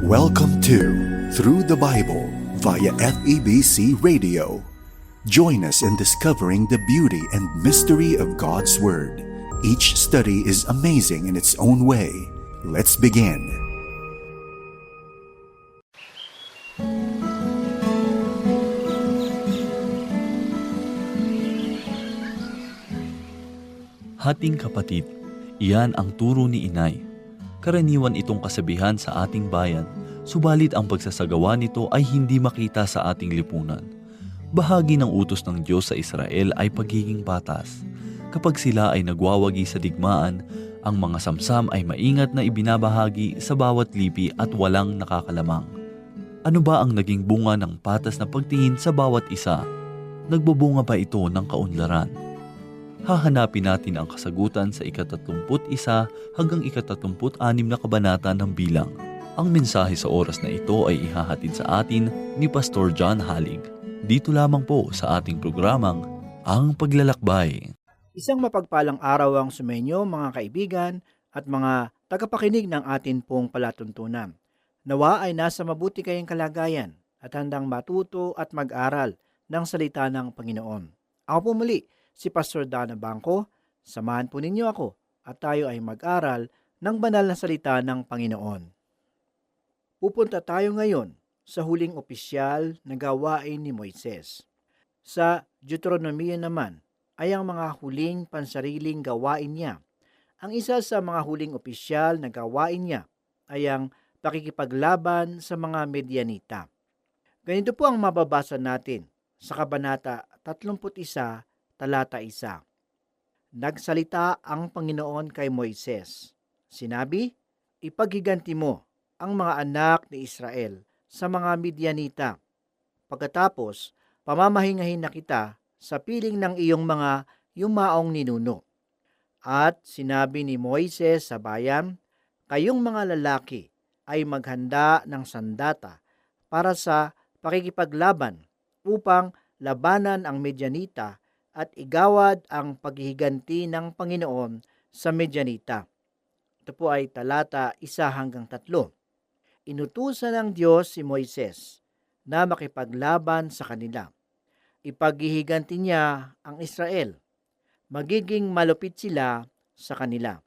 Welcome to Through the Bible via FEBC Radio. Join us in discovering the beauty and mystery of God's Word. Each study is amazing in its own way. Let's begin. Hating kapatid, iyan ang turo ni inay. Karaniwan itong kasabihan sa ating bayan, subalit ang pagsasagawa nito ay hindi makita sa ating lipunan. Bahagi ng utos ng Diyos sa Israel ay pagiging patas. Kapag sila ay nagwawagi sa digmaan, ang mga samsam ay maingat na ibinabahagi sa bawat lipi at walang nakakalamang. Ano ba ang naging bunga ng patas na pagtingin sa bawat isa? Nagbubunga ba ito ng kaunlaran? Hahanapin natin ang kasagutan sa ikatatlumput isa hanggang ikatatlumput anim na kabanata ng bilang. Ang mensahe sa oras na ito ay ihahatid sa atin ni Pastor John Halig. Dito lamang po sa ating programang Ang Paglalakbay. Isang mapagpalang araw ang sumenyo mga kaibigan at mga tagapakinig ng atin pong palatuntunan. Nawa ay nasa mabuti kayong kalagayan at handang matuto at mag-aral ng salita ng Panginoon. Ako po muli, si Pastor Dana Bangko. Samahan po ninyo ako at tayo ay mag-aral ng banal na salita ng Panginoon. Pupunta tayo ngayon sa huling opisyal na gawain ni Moises. Sa Deuteronomia naman ay ang mga huling pansariling gawain niya. Ang isa sa mga huling opisyal na gawain niya ay ang pakikipaglaban sa mga Medianita. Ganito po ang mababasa natin sa Kabanata 31 talata 1. Nagsalita ang Panginoon kay Moises. Sinabi, Ipaghiganti mo ang mga anak ni Israel sa mga Midianita. Pagkatapos, pamamahingahin na kita sa piling ng iyong mga yumaong ninuno. At sinabi ni Moises sa bayan, Kayong mga lalaki ay maghanda ng sandata para sa pakikipaglaban upang labanan ang Medianita at igawad ang paghihiganti ng Panginoon sa Medyanita. Ito po ay talata isa hanggang tatlo. Inutusan ng Diyos si Moises na makipaglaban sa kanila. Ipaghihiganti niya ang Israel. Magiging malupit sila sa kanila.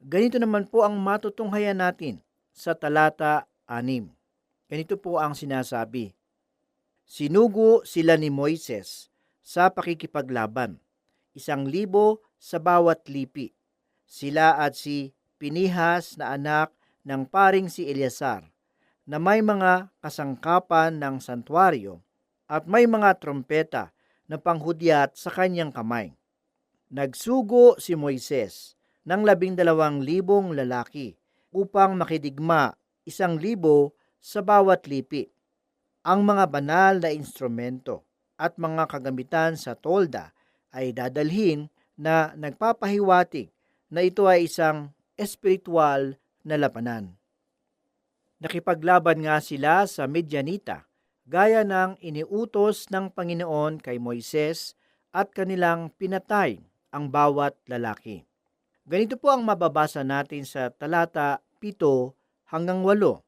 Ganito naman po ang matutunghayan natin sa talata 6. Ganito po ang sinasabi. Sinugo sila ni Moises sa pakikipaglaban. Isang libo sa bawat lipi. Sila at si Pinihas na anak ng paring si Eleazar na may mga kasangkapan ng santuario at may mga trompeta na panghudyat sa kanyang kamay. Nagsugo si Moises ng labing dalawang libong lalaki upang makidigma isang libo sa bawat lipi. Ang mga banal na instrumento at mga kagamitan sa tolda ay dadalhin na nagpapahiwatig na ito ay isang espiritual na labanan. Nakipaglaban nga sila sa Medyanita gaya ng iniutos ng Panginoon kay Moises at kanilang pinatay ang bawat lalaki. Ganito po ang mababasa natin sa talata 7 hanggang 8.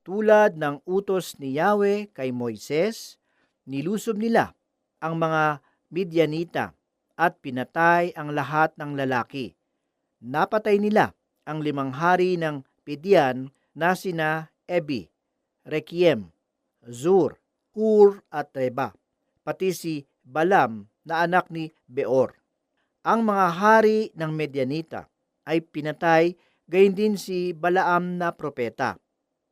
Tulad ng utos ni Yahweh kay Moises, nilusob nila ang mga Midianita at pinatay ang lahat ng lalaki. Napatay nila ang limang hari ng Pidian na sina Ebi, Rekiem, Zur, Hur at Reba, pati si Balam na anak ni Beor. Ang mga hari ng Medianita ay pinatay gayon din si Balaam na propeta.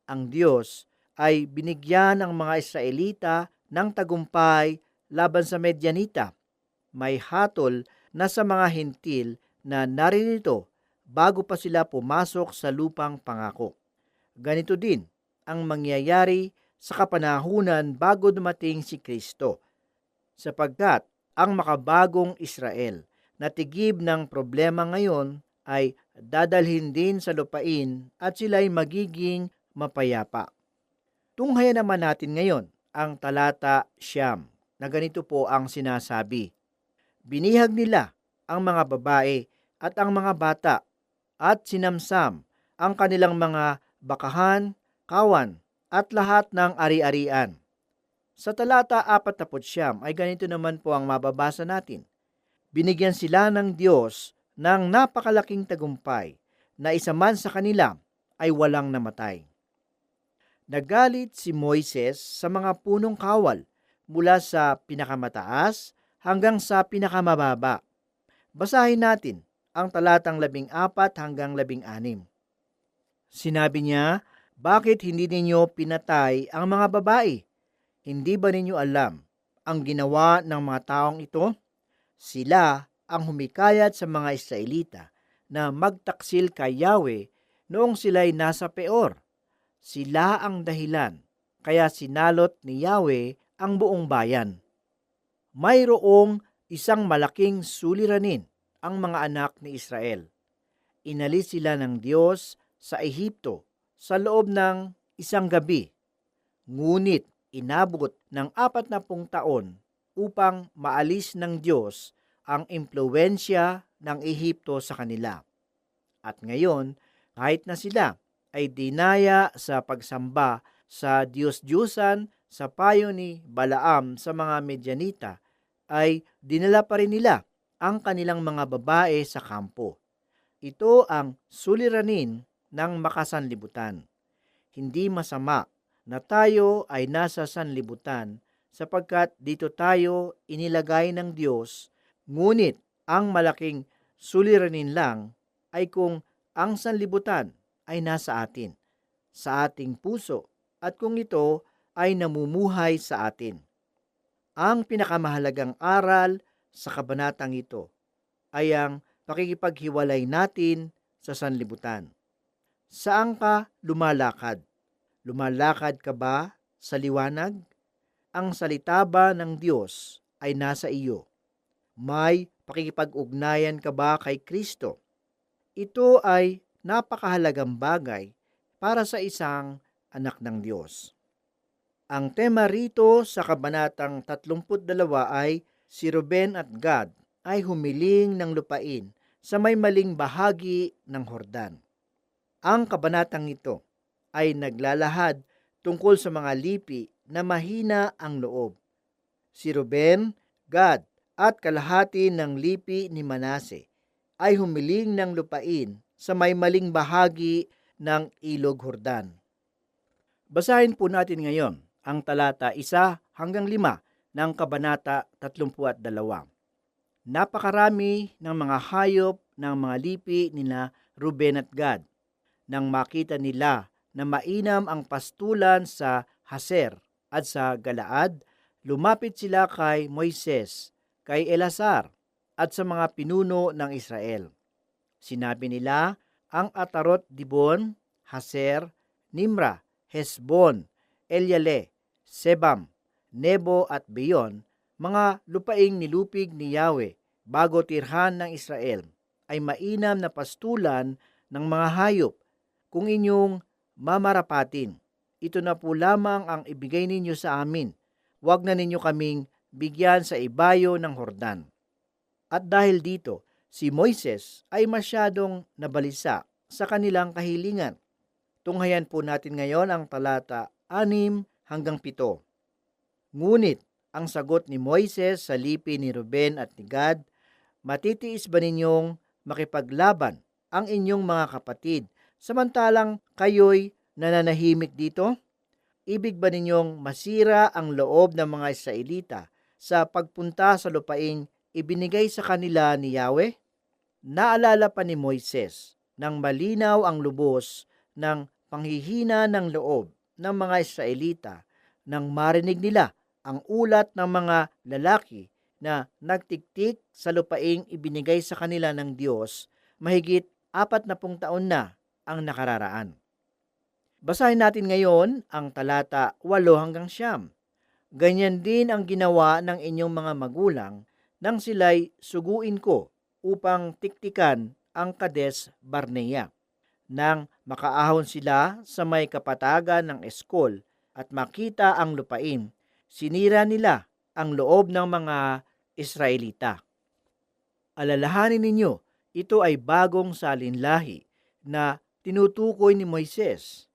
Ang Diyos ay binigyan ng mga Israelita ng tagumpay laban sa Medyanita. May hatol na sa mga hintil na naririto bago pa sila pumasok sa lupang pangako. Ganito din ang mangyayari sa kapanahunan bago dumating si Kristo, sapagkat ang makabagong Israel na tigib ng problema ngayon ay dadalhin din sa lupain at sila'y magiging mapayapa. Tunghayan naman natin ngayon ang talata siyam na ganito po ang sinasabi. Binihag nila ang mga babae at ang mga bata at sinamsam ang kanilang mga bakahan kawan, at lahat ng ari-arian. Sa talata 49 ay ganito naman po ang mababasa natin. Binigyan sila ng Diyos ng napakalaking tagumpay na isa man sa kanila ay walang namatay. Nagalit si Moises sa mga punong kawal mula sa pinakamataas hanggang sa pinakamababa. Basahin natin ang talatang labing apat hanggang labing anim. Sinabi niya, Bakit hindi ninyo pinatay ang mga babae? Hindi ba ninyo alam ang ginawa ng mga taong ito? Sila ang humikayat sa mga Israelita na magtaksil kay Yahweh noong sila'y nasa peor. Sila ang dahilan, kaya sinalot ni Yahweh ang buong bayan. Mayroong isang malaking suliranin ang mga anak ni Israel. Inalis sila ng Diyos sa Ehipto sa loob ng isang gabi. Ngunit inabot ng apat na pung taon upang maalis ng Diyos ang impluensya ng Ehipto sa kanila. At ngayon, kahit na sila ay dinaya sa pagsamba sa Diyos-Diyusan sa payo ni Balaam sa mga Medyanita, ay dinala pa rin nila ang kanilang mga babae sa kampo. Ito ang suliranin ng makasanlibutan. Hindi masama na tayo ay nasa sanlibutan sapagkat dito tayo inilagay ng Diyos, ngunit ang malaking suliranin lang ay kung ang sanlibutan ay nasa atin, sa ating puso, at kung ito ay namumuhay sa atin. Ang pinakamahalagang aral sa kabanatang ito ay ang pakikipaghiwalay natin sa sanlibutan. Saan ka lumalakad? Lumalakad ka ba sa liwanag? Ang salita ba ng Diyos ay nasa iyo? May pakikipag-ugnayan ka ba kay Kristo? Ito ay napakahalagang bagay para sa isang anak ng Diyos. Ang tema rito sa kabanatang 32 ay si Ruben at Gad ay humiling ng lupain sa may maling bahagi ng Hordan. Ang kabanatang ito ay naglalahad tungkol sa mga lipi na mahina ang loob. Si Ruben, Gad at kalahati ng lipi ni Manase ay humiling ng lupain sa may maling bahagi ng Ilog Hordan. Basahin po natin ngayon ang talata 1 hanggang 5 ng Kabanata 32. Napakarami ng mga hayop ng mga lipi nila Ruben at Gad. Nang makita nila na mainam ang pastulan sa Haser at sa Galaad, lumapit sila kay Moises, kay Elazar at sa mga pinuno ng Israel. Sinabi nila, ang Atarot Dibon, Haser, Nimra, Hesbon, Eliale, Sebam, Nebo at Beyon, mga lupaing nilupig ni Yahweh bago tirhan ng Israel, ay mainam na pastulan ng mga hayop kung inyong mamarapatin. Ito na po lamang ang ibigay ninyo sa amin. Huwag na ninyo kaming bigyan sa ibayo ng Hordan. At dahil dito, si Moises ay masyadong nabalisa sa kanilang kahilingan. Tunghayan po natin ngayon ang talata 6 hanggang 7. Ngunit ang sagot ni Moises sa lipi ni Ruben at ni Gad, matitiis ba ninyong makipaglaban ang inyong mga kapatid samantalang kayo'y nananahimik dito? Ibig ba ninyong masira ang loob ng mga Israelita sa pagpunta sa lupaing ibinigay sa kanila ni Yahweh? Naalala pa ni Moises nang malinaw ang lubos ng panghihina ng loob ng mga Israelita nang marinig nila ang ulat ng mga lalaki na nagtiktik sa lupaing ibinigay sa kanila ng Diyos mahigit apat na pung taon na ang nakararaan. Basahin natin ngayon ang talata 8 hanggang siyam. Ganyan din ang ginawa ng inyong mga magulang nang sila'y suguin ko upang tiktikan ang Kades Barnea. Nang makaahon sila sa may kapatagan ng Eskol at makita ang lupain, sinira nila ang loob ng mga Israelita. Alalahanin ninyo, ito ay bagong salinlahi na tinutukoy ni Moises.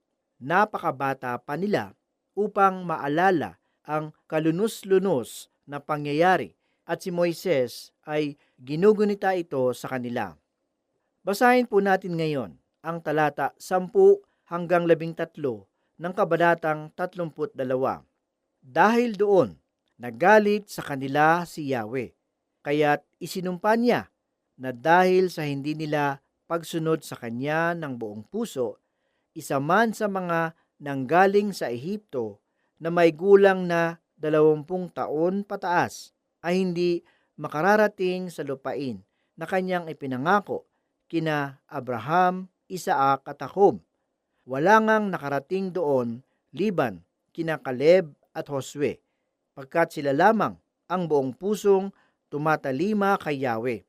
napakabata pa nila upang maalala ang kalunos-lunos na pangyayari at si Moises ay ginugunita ito sa kanila. Basahin po natin ngayon ang talata 10 hanggang 13 ng kabanatang 32. Dahil doon, nagalit sa kanila si Yahweh, kaya't isinumpa niya na dahil sa hindi nila pagsunod sa kanya ng buong puso, isa man sa mga nanggaling sa Ehipto na may gulang na dalawampung taon pataas ay hindi makararating sa lupain na kanyang ipinangako kina Abraham, Isaac at Jacob. Wala ngang nakarating doon liban kina Caleb at Josue, pagkat sila lamang ang buong pusong tumatalima kay Yahweh.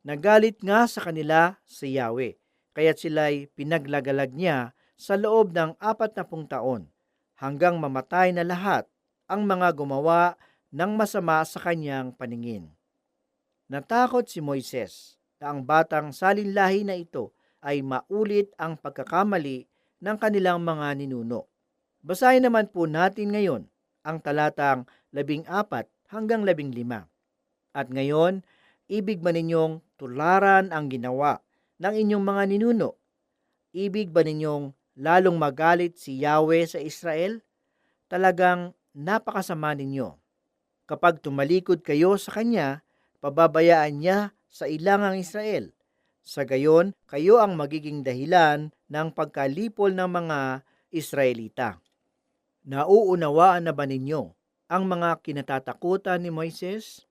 Nagalit nga sa kanila si Yahweh, kaya't sila'y pinaglagalag niya sa loob ng apat na pung taon, hanggang mamatay na lahat ang mga gumawa ng masama sa kanyang paningin. Natakot si Moises na ang batang salinlahi na ito ay maulit ang pagkakamali ng kanilang mga ninuno. Basahin naman po natin ngayon ang talatang labing apat hanggang labing lima. At ngayon, ibig ba ninyong tularan ang ginawa ng inyong mga ninuno? Ibig ba ninyong lalong magalit si Yahweh sa Israel? Talagang napakasama ninyo. Kapag tumalikod kayo sa Kanya, pababayaan niya sa ilangang Israel. Sa gayon, kayo ang magiging dahilan ng pagkalipol ng mga Israelita. Nauunawaan na ba ninyo ang mga kinatatakutan ni Moises?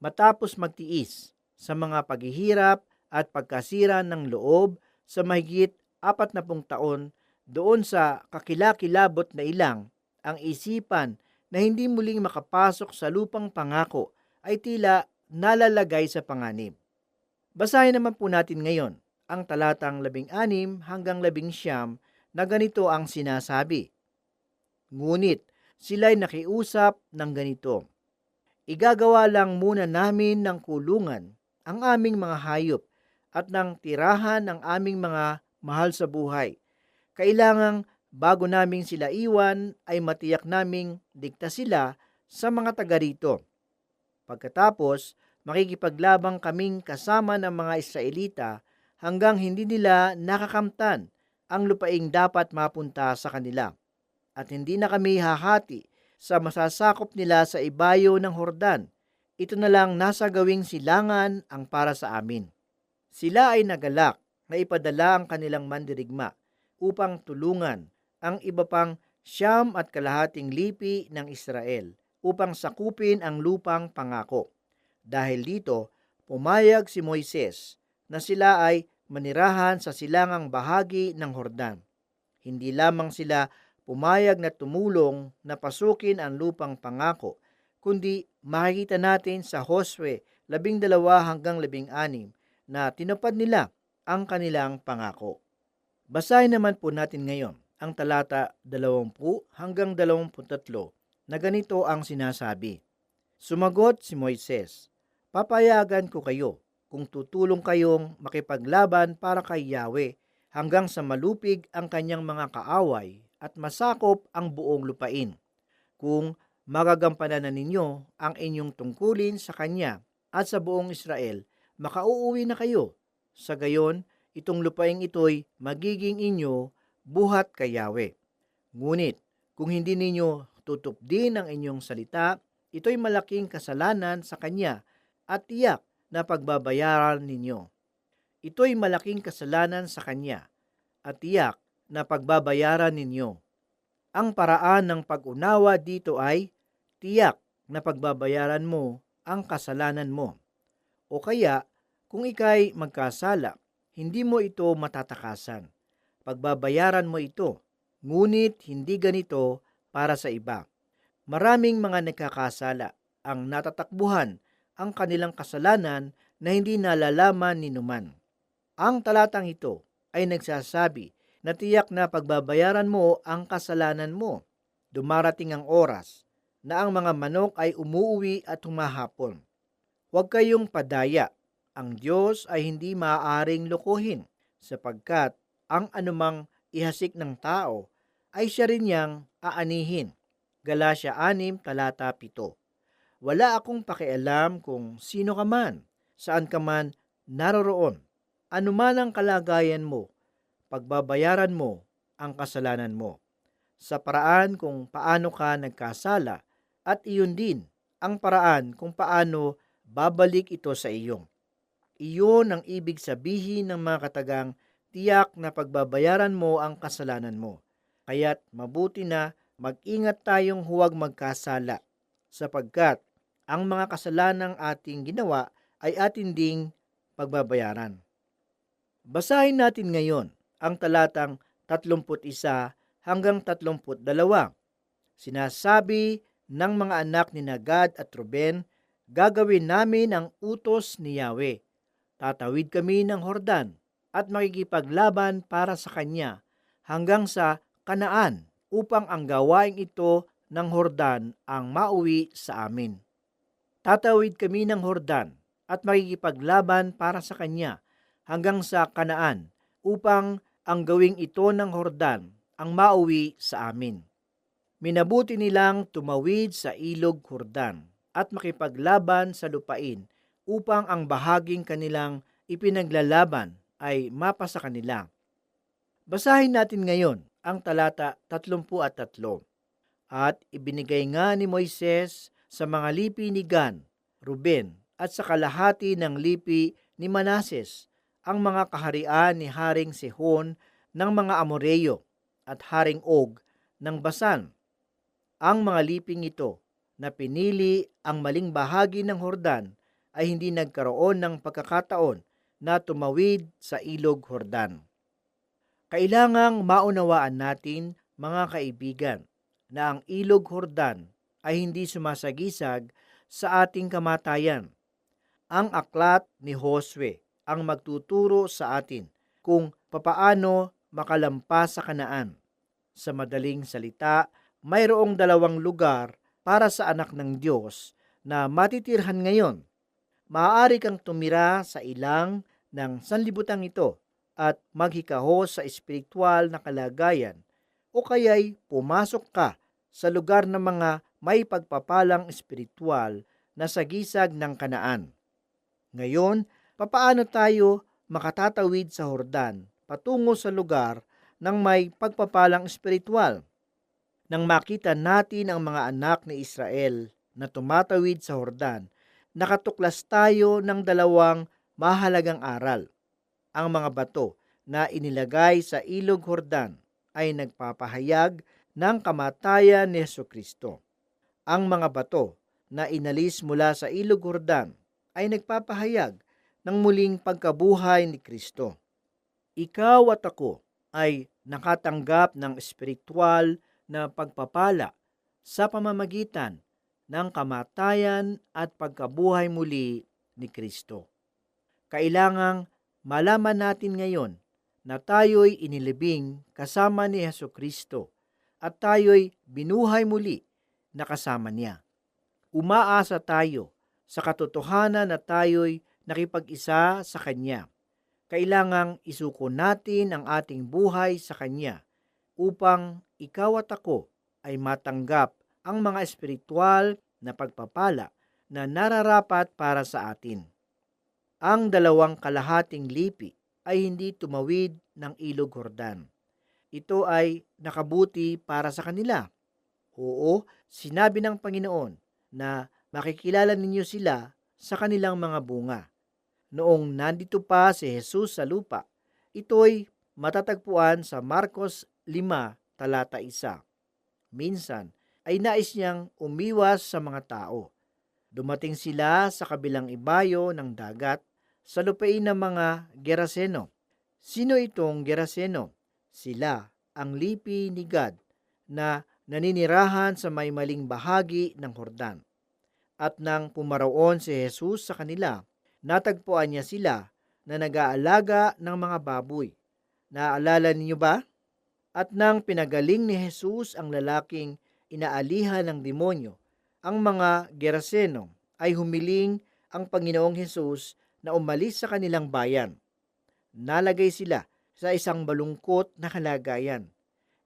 Matapos magtiis sa mga paghihirap at pagkasira ng loob sa mahigit apat na pung taon doon sa kakilakilabot na ilang, ang isipan na hindi muling makapasok sa lupang pangako ay tila nalalagay sa panganib. Basahin naman po natin ngayon ang talatang labing anim hanggang labing siyam na ganito ang sinasabi. Ngunit sila'y nakiusap ng ganito. Igagawa lang muna namin ng kulungan ang aming mga hayop at ng tirahan ng aming mga mahal sa buhay. Kailangang bago naming sila iwan ay matiyak naming digta sila sa mga taga rito. Pagkatapos, makikipaglabang kaming kasama ng mga Israelita hanggang hindi nila nakakamtan ang lupaing dapat mapunta sa kanila. At hindi na kami hahati sa masasakop nila sa ibayo ng Hordan. Ito na lang nasa gawing silangan ang para sa amin. Sila ay nagalak na ipadala ang kanilang mandirigma upang tulungan ang iba pang siyam at kalahating lipi ng Israel upang sakupin ang lupang pangako. Dahil dito, pumayag si Moises na sila ay manirahan sa silangang bahagi ng Hordan. Hindi lamang sila pumayag na tumulong na pasukin ang lupang pangako, kundi makikita natin sa Josue 12 hanggang 16 na tinupad nila ang kanilang pangako. Basahin naman po natin ngayon ang talata 20 hanggang 23 na ganito ang sinasabi. Sumagot si Moises, Papayagan ko kayo kung tutulong kayong makipaglaban para kay Yahweh hanggang sa malupig ang kanyang mga kaaway at masakop ang buong lupain. Kung magagampanan na ninyo ang inyong tungkulin sa kanya at sa buong Israel, makauuwi na kayo. Sa gayon, itong lupaing ito'y magiging inyo buhat kay Yahweh. Ngunit, kung hindi ninyo tutupdin ang inyong salita, ito'y malaking kasalanan sa Kanya at tiyak na pagbabayaran ninyo. Ito'y malaking kasalanan sa Kanya at tiyak na pagbabayaran ninyo. Ang paraan ng pag-unawa dito ay tiyak na pagbabayaran mo ang kasalanan mo. O kaya, kung ikay magkasala, hindi mo ito matatakasan. Pagbabayaran mo ito, ngunit hindi ganito para sa iba. Maraming mga nagkakasala ang natatakbuhan ang kanilang kasalanan na hindi nalalaman ni numan. Ang talatang ito ay nagsasabi na tiyak na pagbabayaran mo ang kasalanan mo. Dumarating ang oras na ang mga manok ay umuuwi at humahapon. Huwag kayong padaya. Ang Diyos ay hindi maaaring lukuhin sapagkat ang anumang ihasik ng tao, ay siya rin niyang aanihin. Galatia 6, talata 7. Wala akong pakialam kung sino ka man, saan ka man naroroon, anuman ang kalagayan mo, pagbabayaran mo ang kasalanan mo. Sa paraan kung paano ka nagkasala at iyon din ang paraan kung paano babalik ito sa iyong. Iyon ang ibig sabihin ng mga katagang tiyak na pagbabayaran mo ang kasalanan mo. Kaya't mabuti na mag-ingat tayong huwag magkasala sapagkat ang mga kasalanang ating ginawa ay atin ding pagbabayaran. Basahin natin ngayon ang talatang 31 hanggang 32. Sinasabi ng mga anak ni Nagad at Ruben, gagawin namin ang utos ni Yahweh. Tatawid kami ng Hordan at makikipaglaban para sa kanya hanggang sa Kanaan upang ang gawain ito ng Hordan ang mauwi sa amin. Tatawid kami ng Hordan at makikipaglaban para sa kanya hanggang sa Kanaan upang ang gawing ito ng Hordan ang mauwi sa amin. Minabuti nilang tumawid sa ilog Hordan at makipaglaban sa lupain upang ang bahaging kanilang ipinaglalaban ay mapa sa kanila. Basahin natin ngayon ang talata 33. At ibinigay nga ni Moises sa mga lipi ni Gan, Ruben, at sa kalahati ng lipi ni Manases ang mga kaharian ni Haring Sihon ng mga Amoreyo at Haring Og ng Basan. Ang mga liping ito na pinili ang maling bahagi ng Hordan ay hindi nagkaroon ng pagkakataon na tumawid sa ilog Hordan. Kailangang maunawaan natin, mga kaibigan, na ang ilog Hordan ay hindi sumasagisag sa ating kamatayan. Ang aklat ni Josue ang magtuturo sa atin kung papaano makalampas sa kanaan. Sa madaling salita, mayroong dalawang lugar para sa anak ng Diyos na matitirhan ngayon. Maaari kang tumira sa ilang ng sanlibutan ito at maghikaho sa espiritual na kalagayan o kaya'y pumasok ka sa lugar ng mga may pagpapalang espiritual na sagisag ng kanaan. Ngayon, papaano tayo makatatawid sa Hordan patungo sa lugar ng may pagpapalang espiritual? Nang makita natin ang mga anak ni Israel na tumatawid sa Hordan, nakatuklas tayo ng dalawang mahalagang aral. Ang mga bato na inilagay sa ilog Hordan ay nagpapahayag ng kamatayan ni Yesu Kristo. Ang mga bato na inalis mula sa ilog Hordan ay nagpapahayag ng muling pagkabuhay ni Kristo. Ikaw at ako ay nakatanggap ng espiritual na pagpapala sa pamamagitan ng kamatayan at pagkabuhay muli ni Kristo. Kailangang malaman natin ngayon na tayo'y inilibing kasama ni Heso Kristo at tayo'y binuhay muli na kasama niya. Umaasa tayo sa katotohanan na tayo'y nakipag-isa sa Kanya. Kailangang isuko natin ang ating buhay sa Kanya upang ikaw at ako ay matanggap ang mga espiritual na pagpapala na nararapat para sa atin. Ang dalawang kalahating lipi ay hindi tumawid ng ilog Hordan. Ito ay nakabuti para sa kanila. Oo, sinabi ng Panginoon na makikilala ninyo sila sa kanilang mga bunga. Noong nandito pa si Jesus sa lupa, ito'y matatagpuan sa Marcos 5 talata 1. Minsan ay nais niyang umiwas sa mga tao. Dumating sila sa kabilang ibayo ng dagat sa lupain ng mga Geraseno. Sino itong Geraseno? Sila ang lipi ni God na naninirahan sa may maling bahagi ng Hordan. At nang pumaroon si Jesus sa kanila, natagpuan niya sila na nag-aalaga ng mga baboy. Naaalala ninyo ba? At nang pinagaling ni Jesus ang lalaking inaalihan ng demonyo, ang mga Geraseno ay humiling ang Panginoong Jesus na umalis sa kanilang bayan. Nalagay sila sa isang balungkot na kalagayan.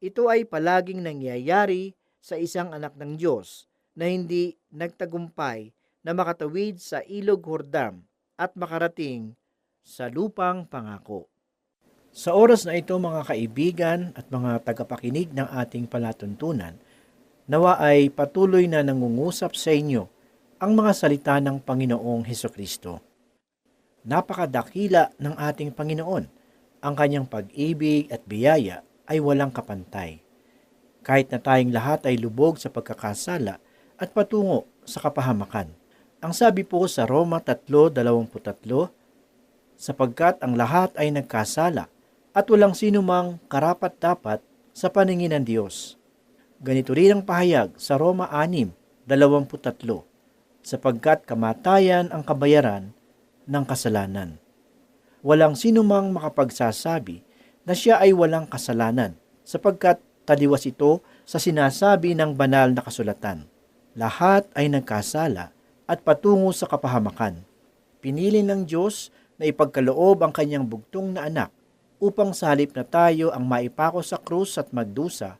Ito ay palaging nangyayari sa isang anak ng Diyos na hindi nagtagumpay na makatawid sa ilog Hordam at makarating sa lupang pangako. Sa oras na ito mga kaibigan at mga tagapakinig ng ating palatuntunan, nawa ay patuloy na nangungusap sa inyo ang mga salita ng Panginoong Heso Kristo. Napakadakila ng ating Panginoon. Ang kanyang pag-ibig at biyaya ay walang kapantay. Kahit na tayong lahat ay lubog sa pagkakasala at patungo sa kapahamakan. Ang sabi po sa Roma 3.23, sapagkat ang lahat ay nagkasala at walang sino mang karapat-dapat sa paningin ng Diyos. Ganito rin ang pahayag sa Roma 6.23, sapagkat kamatayan ang kabayaran ng kasalanan. Walang sino mang makapagsasabi na siya ay walang kasalanan, sapagkat taliwas ito sa sinasabi ng banal na kasulatan. Lahat ay nagkasala at patungo sa kapahamakan. Pinili ng Diyos na ipagkaloob ang kanyang bugtong na anak upang sa halip na tayo ang maipako sa krus at magdusa,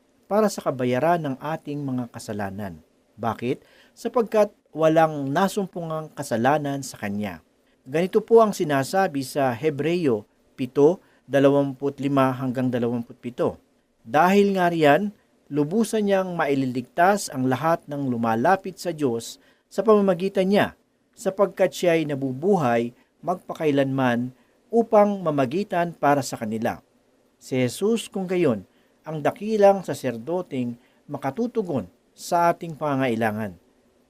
para sa kabayaran ng ating mga kasalanan. Bakit? Sapagkat walang nasumpungang kasalanan sa Kanya. Ganito po ang sinasabi sa Hebreyo 7:25 hanggang 27. Dahil nga riyan, lubusan niyang maililigtas ang lahat ng lumalapit sa Diyos sa pamamagitan niya, sapagkat siya ay nabubuhay magpakailanman upang mamagitan para sa kanila. Si Jesus kung gayon, ang dakilang saserdoting makatutugon sa ating pangailangan.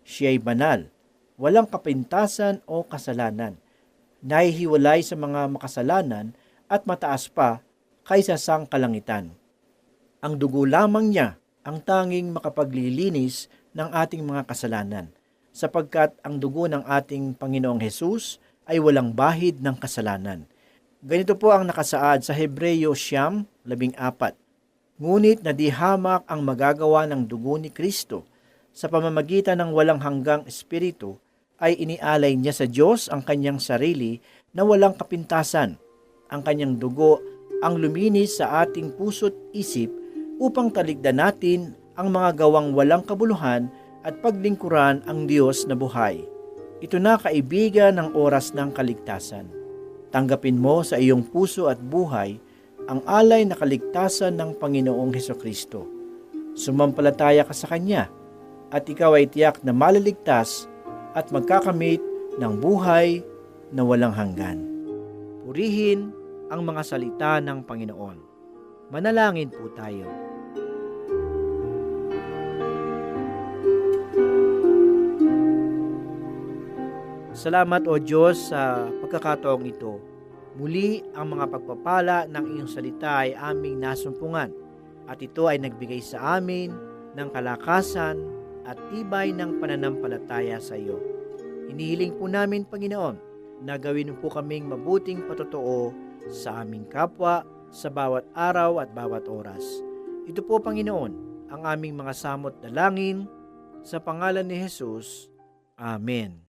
Siya ay banal, walang kapintasan o kasalanan, nahihiwalay sa mga makasalanan at mataas pa kaysa sang kalangitan. Ang dugo lamang niya ang tanging makapaglilinis ng ating mga kasalanan, sapagkat ang dugo ng ating Panginoong Hesus ay walang bahid ng kasalanan. Ganito po ang nakasaad sa Hebreyo Siyam, labing apat. Ngunit nadihamak ang magagawa ng dugo ni Kristo sa pamamagitan ng walang hanggang espiritu ay inialay niya sa Diyos ang kanyang sarili na walang kapintasan. Ang kanyang dugo ang luminis sa ating puso't isip upang taligdan natin ang mga gawang walang kabuluhan at paglingkuran ang Diyos na buhay. Ito na kaibigan ng oras ng kaligtasan. Tanggapin mo sa iyong puso at buhay ang alay na kaligtasan ng Panginoong Heso Kristo. Sumampalataya ka sa Kanya at ikaw ay tiyak na maliligtas at magkakamit ng buhay na walang hanggan. Purihin ang mga salita ng Panginoon. Manalangin po tayo. Salamat o Diyos sa pagkakataong ito. Muli ang mga pagpapala ng iyong salita ay aming nasumpungan at ito ay nagbigay sa amin ng kalakasan at tibay ng pananampalataya sa iyo. Inihiling po namin, Panginoon, na gawin po kaming mabuting patotoo sa aming kapwa sa bawat araw at bawat oras. Ito po, Panginoon, ang aming mga samot dalangin sa pangalan ni Jesus. Amen.